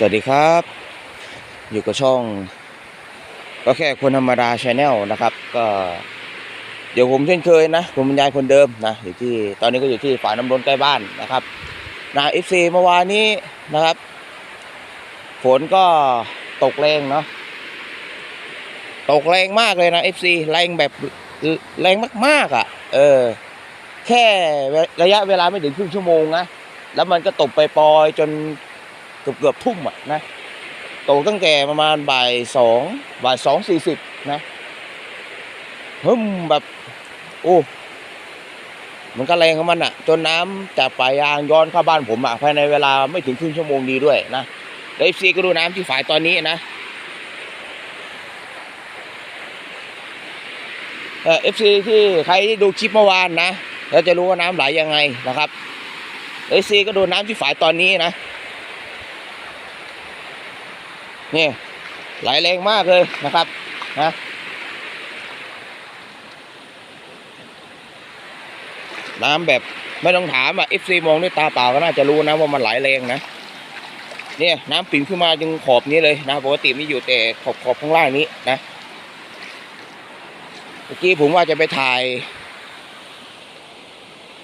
สวัสดีครับ อยู่กับช่อง ก็แค่คนธรรมดาชาแนลนะครับ ก็ เดี๋ยวผมเช่นเคยนะ ผมบรรยายคนเดิมนะอยู่ที่ตอนนี้ก็อยู่ที่ฝาน้ำร้นใกล้บ้านนะครับนะเอฟซีเมื่อวานนี้นะครับ ฝนก็ตกแรงเนาะตกแรงมากเลยนะเอฟซีแรงแบบแรงมากๆอะ เออ แค่ระยะเวลาไม่ถึงครึ่งชั่วโมงนะแล้วมันก็ตกไปปอยจน เกือบเกือบทุ่มอะนะตกตั้งแต่ประมาณบ่ายสองบ่ายสองสี่สิบนะฮึมแบบโอ้มันก็แรงของมันอะ จนน้ำจากป่ายางย้อนเข้าบ้านผมอะภายในเวลาไม่ถึงครึ่งชั่วโมงดีด้วยนะเอฟซีก็ดูน้ำที่ฝายตอนนี้นะเอฟซีที่ใครที่ดูคลิปเมื่อวานนะแล้วจะรู้ว่าน้ำไหลยังไงนะครับเอฟซีก็ดูน้ำที่ฝายตอนนี้นะ นี่ไหลแรงมากเลยนะครับนะน้ำแบบไม่ต้องถามอะ FC มองด้วยตาเปล่าก็น่าจะรู้นะว่ามันไหลแรงนะเนี่ยน้ำปิ่มขึ้นมาจึงขอบนี้เลยนะปกติมันอยู่แต่ขอบขอบข้างล่างนี้นะเมื่อกี้ผมว่าจะไปถ่าย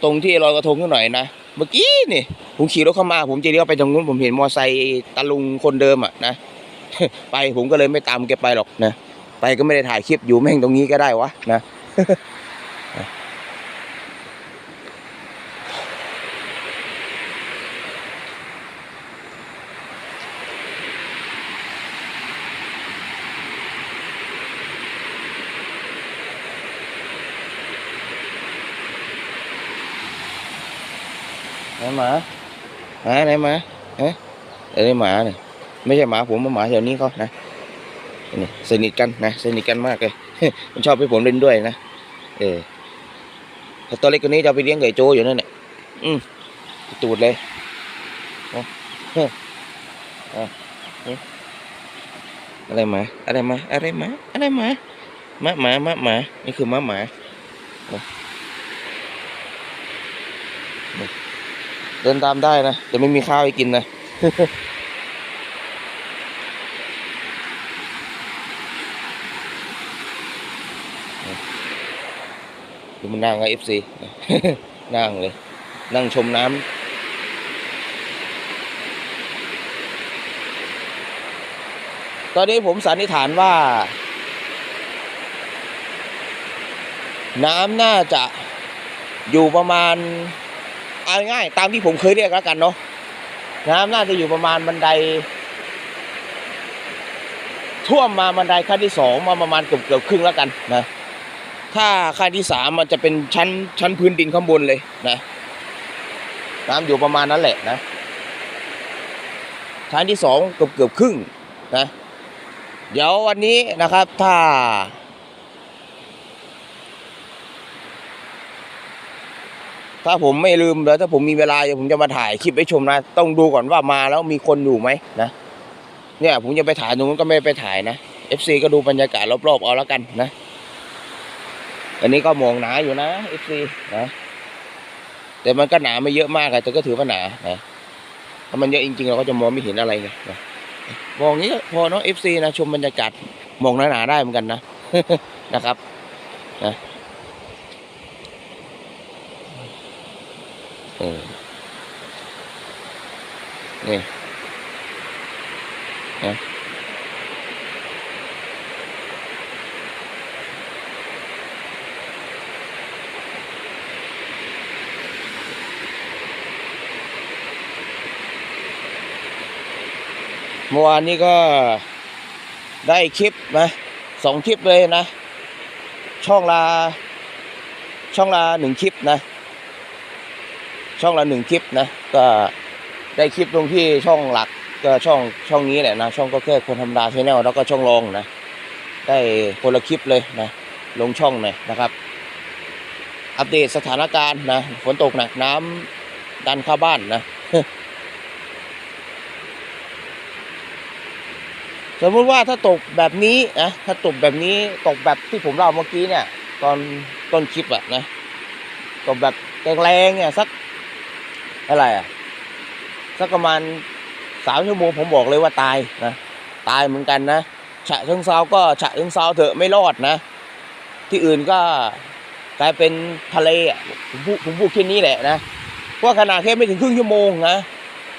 ตรงที่ลอยกระทงนิดหน่อยนะเมื่อกี้นี่ผมขี่รถเข้ามา ผมจะเลี้ยวไปตรงนู้นผมเห็นมอไซค์ตาลุงคนเดิมอะนะ ไปผมก็เลยไม่ตามแกไปหรอกนะ ไปก็ไม่ได้ถ่ายคลิปอยู่แม่งตรงนี้ก็ได้วะนะไหนหมาหมาไหนหมาเอ๊ะเอ้ยหมาเนี่ย ไม่ใช่หมาผมมันหมาแถวนี้เขานะนี่สนิทกันนะสนิทกันมากเลยมันชอบให้ผมเล่นด้วยนะเออตัวเล็กกว่านี้จะไปเลี้ยงไก่โจอยู่นั่นแหละอืมตูดเลยเอาเฮ้ยเอาเฮ้ยอะไรหมาอะไรหมาอะไรหมาอะไรหมาหมาหมาหมาหมานี่คือหมาหมาเอาเอาเดินตามได้นะแต่ไม่มีข้าวให้กินนะ ดูมันนั่งไงเอฟซีนั่งเลย นั่งชมน้ำตอนนี้ผมสันนิษฐานว่า น้ำน่าจะอยู่ประมาณเอาง่ายๆตามที่ผมเคยเรียกแล้วกันเนาะน้ำน่าจะอยู่ประมาณบันได ท่วมมาบันไดขั้นที่สองมาประมาณเกือบเกือบครึ่งแล้วกันนะ ถ้าขั้นที่สามมันจะเป็นชั้นชั้นพื้นดินข้างบนเลยนะน้ำอยู่ประมาณนั้นแหละนะชั้นที่สองเกือบเกือบครึ่งนะเดี๋ยววันนี้นะครับถ้า ถ้าผมไม่ลืมแล้วถ้าผมมีเวลาเดี๋ยวผมจะมาถ่ายคลิปให้ชมนะ ต้องดูก่อนว่ามาแล้วมีคนอยู่ไหมนะเนี่ยผมจะไปถ่ายตรงนู้นก็ไม่ไปถ่ายนะ FC ก็ดูบรรยากาศรอบๆเอาแล้วกันนะ อันนี้ก็มองหนาอยู่นะ FC นะแต่มันก็หนาไม่เยอะมากอะแต่ก็ถือว่าหนานะถ้ามันเยอะจริงๆเราก็จะมองไม่เห็นอะไรไงนะมองอย่างนี้พอเนาะ FC นะชมบรรยากาศมองหนาๆได้เหมือนกันนะนะครับนะเออนี่นะ มื่อวานนี้ก็ได้คลิปนะสองคลิปเลยนะ ช่องละช่องละหนึ่งคลิปนะ ช่องละหนึ่งคลิปนะ ก็ได้คลิปลงที่ช่องหลักก็ช่องช่องนี้แหละนะ ช่องก็แค่คนธรรมดาชแนลแล้วก็ช่องรองนะ ได้คนละคลิปเลยนะ ลงช่องหน่อยนะครับ อัปเดตสถานการณ์นะฝนตกหนักน้ำดันเข้าบ้านนะ สมมติว่าถ้าตกแบบนี้นะถ้าตกแบบนี้ตกแบบที่ผมเล่าเมื่อกี้เนี่ย ตอนต้นคลิปอะนะตกแบบแรงๆเนี่ยสักอะไรอะสักประมาณสามชั่วโมงผมบอกเลยว่าตายนะตายเหมือนกันนะฉะเชิงเซาก็ฉะเชิงเซาเถอะไม่รอดนะ ที่อื่นก็กลายเป็นทะเลอะผมพูดผมพูดแค่นี้แหละนะเพราะว่าขนาดแค่ไม่ถึงครึ่งชั่วโมงนะ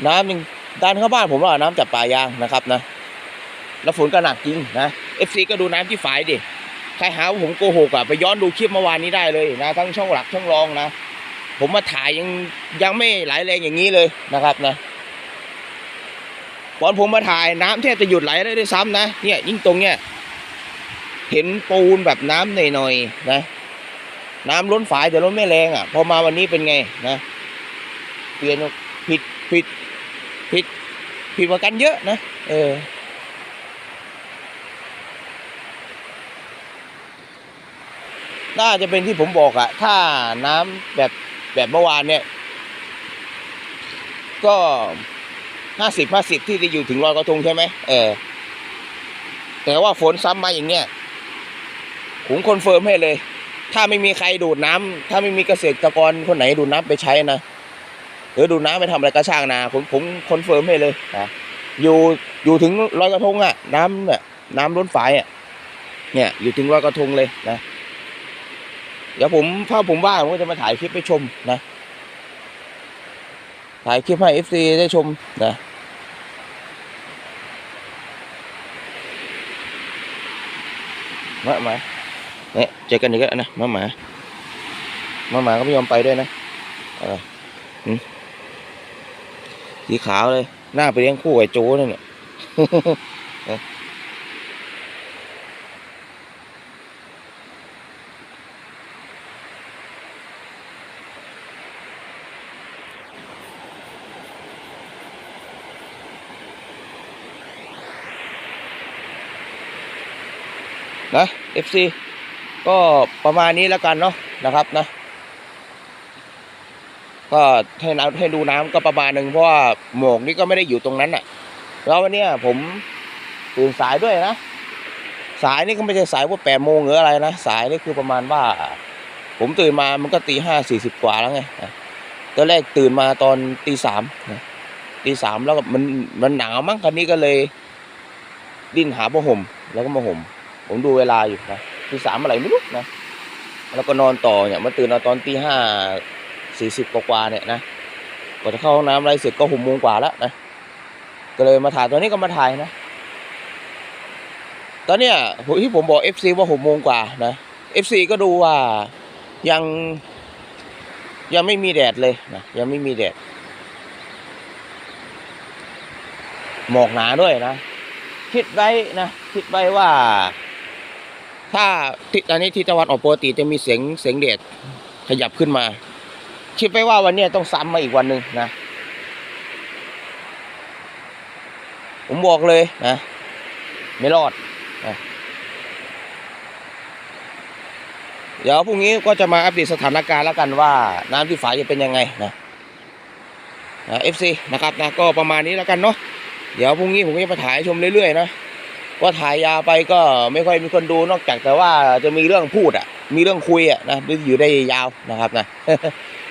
น้ำยังดันเข้าบ้านผมว่าน้ำจากป่ายางนะครับนะ แล้วฝนก็หนักจริงนะเอฟซีก็ดูน้ำที่ฝายดิใครหาว่าผมโกหกอะไปย้อนดูคลิปเมื่อวานนี้ได้เลยนะทั้งช่องหลักช่องรองนะผมมาถ่ายยังยังไม่ไหลแรงอย่างนี้เลยนะครับนะตอนผมมาถ่ายน้ำแทบจะหยุดไหลได้ด้วยซ้ำนะเนี่ยยิ่งตรงเนี้ยเห็นปูนแบบน้ำหน่อยๆนะน้ำล้นฝายแต่ล้นไม่แรงอะพอมาวันนี้เป็นไงนะเปลี่ยนผิดผิดผิดผิดกว่ากันเยอะนะเออ น่าจะเป็นที่ผมบอกอะถ้าน้ำแบบแบบเมื่อวานเนี่ย ก็ห้าสิบห้าสิบที่จะอยู่ถึงรอยกระทงใช่ไหมเออ แต่ว่าฝนซ้ำมาอย่างเนี้ยผมคอนเฟิร์มให้เลย ถ้าไม่มีใครดูดน้ำถ้าไม่มีเกษตรกรคนไหนดูดน้ำไปใช้นะหรือดูดน้ำไปทำอะไรก็ช่างนะผมผมคอนเฟิร์มให้เลยนะอยู่อยู่ถึงรอยกระทงอะน้ำเนี่ยน้ำล้นฝายอะเนี่ย อยู่ถึงรอยกระทงเลยนะ เดี๋ยวผมถ้าผมว่าผมก็จะมาถ่ายคลิปให้ชมนะ ถ่ายคลิปให้เอฟซีได้ชมนะมาหมาเนี่ยเจอกันอีกแล้วนะมาหมามาหมาก็ไม่ยอมไปด้วยนะอะไรสีขาวเลย หน้าไปเลี้ยงคู่ไอ้โจ้นั่นเนี่ย นะ FC ก็ประมาณนี้แล้วกันเนาะนะครับนะ ก็ให้น้ำให้ดูน้ำก็ประมาณหนึ่งเพราะว่าหมอกนี่ก็ไม่ได้อยู่ตรงนั้นอะแล้ววันนี้ผมตื่นสายด้วยนะ สายนี่ก็ไม่ใช่สายว่าแปดโมงหรืออะไรนะ สายนี่คือประมาณว่า ผมตื่นมามันก็ตีห้าสี่สิบกว่าแล้วไงตอนแรกตื่นมาตอนตีสามนะตีสามแล้วมันมันหนาวมั้งคันนี้ก็เลย ดิ้นหาผ้าห่มแล้วก็มาห่ม ผมดูเวลาอยู่นะตีสามอะไรไม่รู้นะ แล้วก็นอนต่อเนี่ยมาตื่นเอาตอนตีห้าสี่สิบกว่าเนี่ยนะกว่าจะเข้าห้องน้ำอะไรเสร็จก็หกโมงกว่าแล้วนะ ก็เลยมาถ่ายตอนนี้ก็มาถ่ายนะ ตอนเนี้ยที่ผมบอก FC ว่าหกโมงกว่านะ FC ก็ดูว่ายังยังไม่มีแดดเลยนะยังไม่มีแดด หมอกหนาด้วยนะ คิดไว้นะ คิดไว้ว่า ถ้าทิศอันนี้ทิศตะวันออกปกติจะมีเสียงเสียงแดดขยับขึ้นมา คิดไว้ว่าวันนี้ต้องซ้ำมาอีกวันหนึ่งนะ ผมบอกเลยนะ ไม่รอดนะเดี๋ยวพรุ่งนี้ก็จะมาอัปเดตสถานการณ์แล้วกันว่า น้ำที่ฝายจะเป็นยังไงนะนะเอฟซีนะครับนะก็ประมาณนี้แล้วกันเนาะเดี๋ยวพรุ่งนี้ผมจะมาถ่ายชมเรื่อยๆนะ ว่าถ่ายยาไปก็ไม่ค่อยมีคนดูนอกจากแต่ว่าจะมีเรื่องพูดอะ มีเรื่องคุยอะนะอยู่ได้ยาวนะครับนะ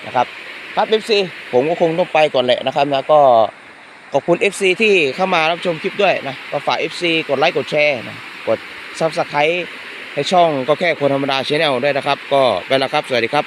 นะครับครับเอฟซีผมก็คงต้องไปก่อนแหละนะครับนะก็ขอบคุณ FC ที่เข้ามารับชมคลิปด้วยนะก็ฝาก FC กดไลค์กดแชร์นะกดซับสไครต์ให้ช่องก็แค่คนธรรมดาชแนลด้วยนะครับ ก็ไปแล้วครับ สวัสดีครับ